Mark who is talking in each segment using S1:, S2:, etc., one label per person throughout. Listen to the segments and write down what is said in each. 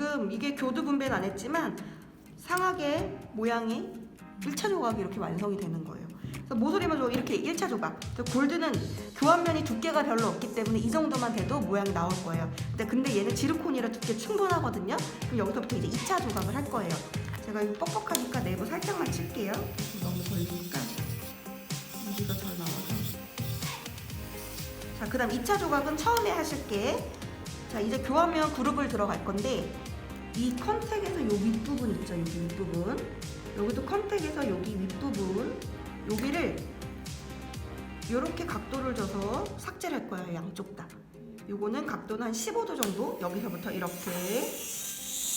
S1: 지금 이게 교두 분배는 안 했지만 상하게 모양이 1차 조각이 이렇게 완성이 되는 거예요. 그래서 모서리만 좀 이렇게 1차 조각. 골드는 교환면이 두께가 별로 없기 때문에 이 정도만 돼도 모양이 나올 거예요. 근데, 근데 얘는 지르콘이라 두께 충분하거든요. 그럼 여기서부터 이제 2차 조각을 할 거예요. 제가 이거 뻑뻑하니까 내부 살짝만 칠게요. 너무 걸리니까 여기가 잘 나와서. 자, 그 다음 2차 조각은 처음에 하실 게 자, 이제 교환면 그룹을 들어갈 건데 이 컨택에서 요 윗부분 있죠, 여기 윗부분. 여기도 컨택에서 여기 윗부분 여기를 이렇게 각도를 줘서 삭제를 할 거예요, 양쪽 다. 요거는 각도는 한 15도 정도 여기서부터 이렇게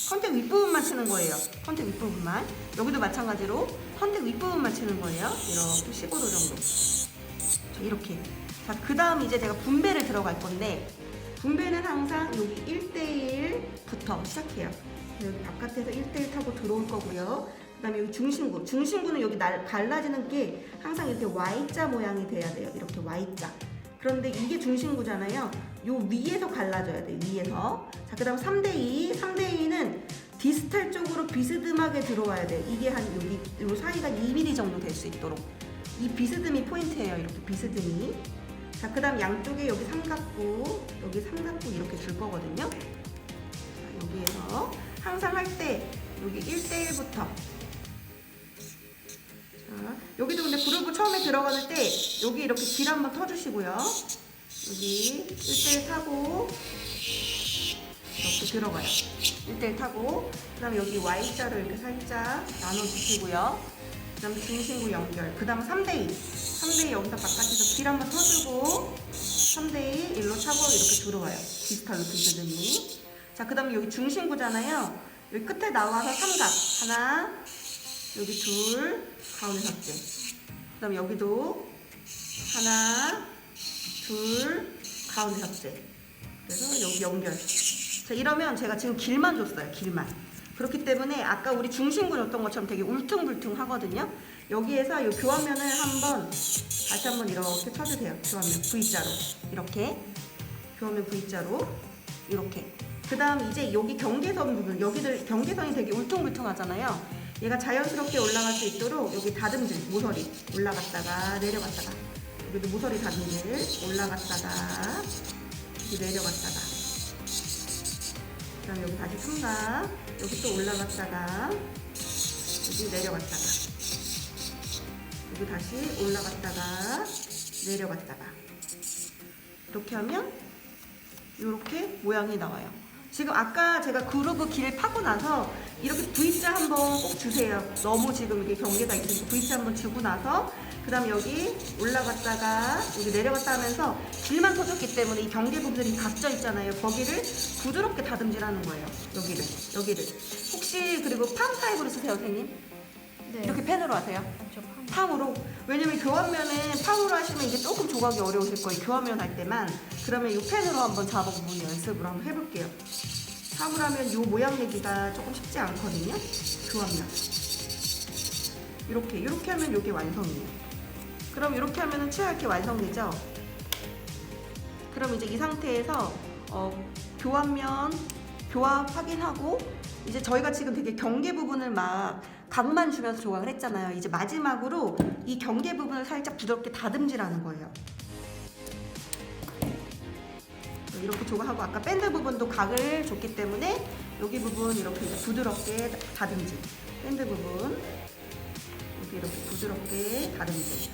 S1: 컨택 윗부분만 치는 거예요. 컨택 윗부분만. 여기도 마찬가지로 컨택 윗부분만 치는 거예요. 이렇게 15도 정도. 자, 이렇게. 자, 그 다음 이제 제가 분배를 들어갈 건데, 분배는 항상 여기 1대1부터 시작해요. 여기 바깥에서 1대1 타고 들어올 거고요. 그 다음에 여기 중심구. 중심구는 여기 날, 갈라지는 게 항상 이렇게 Y자 모양이 돼야 돼요. 이렇게 Y자. 그런데 이게 중심구잖아요. 요 위에서 갈라져야 돼요. 위에서. 자, 그 다음 3대2. 3대2는 디스탈 쪽으로 비스듬하게 들어와야 돼요. 이게 한 여기 요 사이가 2mm 정도 될 수 있도록. 이 비스듬이 포인트예요. 이렇게 비스듬이. 자, 그 다음 양쪽에 여기 삼각구, 여기 삼각구 이렇게 줄 거거든요. 자, 여기에서 항상 할 때 여기 1대1부터. 자, 여기도 근데 그룹을 처음에 들어가는 때 여기 이렇게 길 한번 터주시고요. 여기 1대1 타고 이렇게 들어가요. 1대1 타고 그 다음에 여기 Y자로 이렇게 살짝 나눠주시고요. 그 다음 중심구 연결. 그 다음 3대2. 3대2 여기서 바깥에서 길 한번 터주고 3대2 일로 차고 이렇게 들어와요. 디스탈로 비스듬히. 자, 그 다음에 여기 중심구잖아요. 여기 끝에 나와서 삼각. 하나, 여기 둘, 가운데 삭제. 그 다음에 여기도 하나, 둘, 가운데 삭제. 그래서 여기 연결. 자, 이러면 제가 지금 길만 줬어요. 길만. 그렇기 때문에 아까 우리 중심구였던 것처럼 되게 울퉁불퉁 하거든요. 여기에서 이 교환면을 한번 다시 한번 이렇게 쳐주세요. 교환면 V자로 이렇게 교환면 V자로 이렇게. 그 다음 이제 여기 경계선 부분 여기들 경계선이 되게 울퉁불퉁하잖아요. 얘가 자연스럽게 올라갈 수 있도록 여기 다듬질 모서리 올라갔다가 내려갔다가 여기도 모서리 다듬질 올라갔다가 여기 내려갔다가 그다음 여기 다시 삼각 여기 또 올라갔다가 여기 내려갔다가 여기 다시 올라갔다가 내려갔다가 이렇게 하면 이렇게 모양이 나와요. 지금 아까 제가 그루브 길 파고 나서 이렇게 V자 한번 꼭 주세요. 너무 지금 이게 경계가 있으니까 V자 한번 주고 나서 그 다음에 여기 올라갔다가 여기 내려갔다 하면서 길만 터졌기 때문에 이 경계 부분이 각져 있잖아요. 거기를 부드럽게 다듬질하는 거예요. 여기를 여기를 혹시 그리고 팜 타입으로 쓰세요, 선생님?
S2: 네.
S1: 이렇게 펜으로 하세요? 팜으로. 왜냐면 교환면은 팜으로 하시면 이게 조금 조각이 어려우실 거예요. 교환면 할 때만. 그러면 이 펜으로 한번 잡아보면 연습을 한번 해볼게요. 팜으로 하면 이 모양 내기가 조금 쉽지 않거든요. 교환면. 이렇게 이렇게 하면 이게 완성이에요. 그럼 이렇게 하면은 치열하게 완성되죠? 그럼 이제 이 상태에서 어, 교환면 교합 확인하고 이제 저희가 지금 되게 경계 부분을 막 각만 주면서 조각을 했잖아요. 이제 마지막으로 이 경계 부분을 살짝 부드럽게 다듬질하는 거예요. 이렇게 조각하고 아까 밴드 부분도 각을 줬기 때문에 여기 부분 이렇게 부드럽게 다듬질. 밴드 부분 여기 이렇게 부드럽게 다듬질.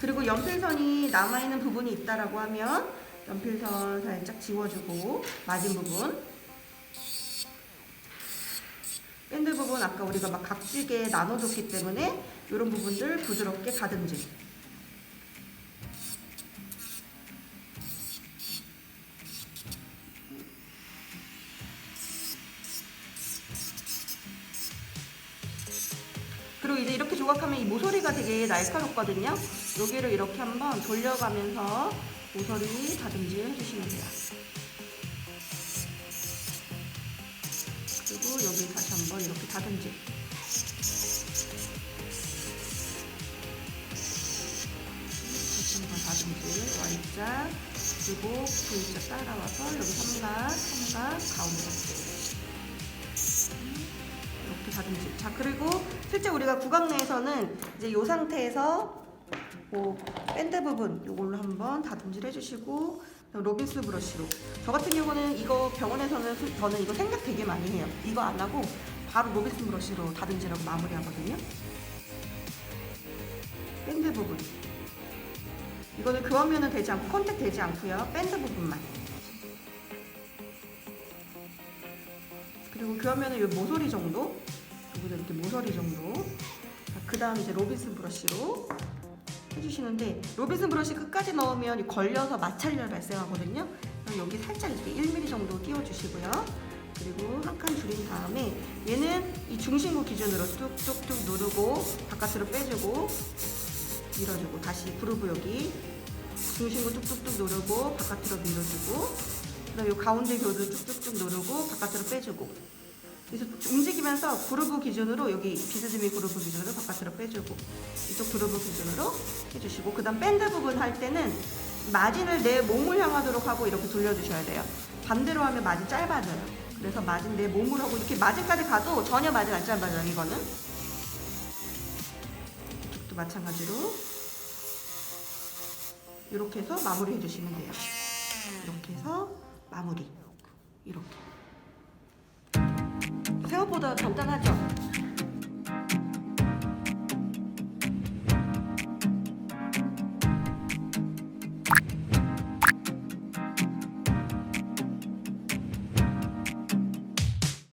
S1: 그리고 연필선이 남아있는 부분이 있다라고 하면 연필선 살짝 지워주고 맞은 부분 부분 아까 우리가 막 각지게 나눠줬기 때문에 이런 부분들 부드럽게 다듬질 그리고 이제 이렇게 조각하면 이 모서리가 되게 날카롭거든요. 여기를 이렇게 한번 돌려가면서 모서리 다듬질 해주시면 돼요. 그리고 여기 다시 한번 이렇게 다듬질. 다시 한번 다듬질. Y자, 그리고 V자 따라와서 여기 삼각, 삼각, 가운데. 이렇게 다듬지. 자 그리고 실제 우리가 구강 내에서는 이제 이 상태에서 뭐 밴드 부분 이걸로 한번 다듬질 해주시고 로빈스 브러쉬로 저 같은 경우는 이거 병원에서는 수- 저는 이거 생각 되게 많이 해요. 이거 안 하고 바로 로빈스 브러쉬로 다듬질하고 마무리하거든요. 밴드 부분 이거는 교환면은 되지 않고 컨택 되지 않고요. 밴드 부분만. 그리고 교환면은 이 모서리 정도. 여기도 이렇게 모서리 정도. 그 다음 이제 로빈슨 브러쉬로 해주시는데 로빈슨 브러쉬 끝까지 넣으면 이 걸려서 마찰열 발생하거든요. 그럼 여기 살짝 이렇게 1mm 정도 띄워주시고요. 그리고 한 칸 줄인 다음에 얘는 이 중심부 기준으로 뚝뚝뚝 누르고 바깥으로 빼주고 밀어주고 다시 그루브 여기 중심부 뚝뚝뚝 누르고 바깥으로 밀어주고 그다음 요 가운데 교도 쭉쭉쭉 누르고 바깥으로 빼주고 그래서 움직이면서 그루브 기준으로 여기 비스듬히 그루브 기준으로 바깥으로 빼주고 이쪽 그루브 기준으로 해주시고 그다음 밴드 부분 할 때는 마진을 내 몸을 향하도록 하고 이렇게 돌려주셔야 돼요. 반대로 하면 마진 짧아져요. 그래서 마진 내 몸을 하고 이렇게 마진까지 가도 전혀 마진 안 짧아져요 이거는. 이쪽도 마찬가지로. 이렇게 해서 마무리 해주시면 돼요. 이렇게 해서 마무리. 이렇게. 생각보다 간단하죠?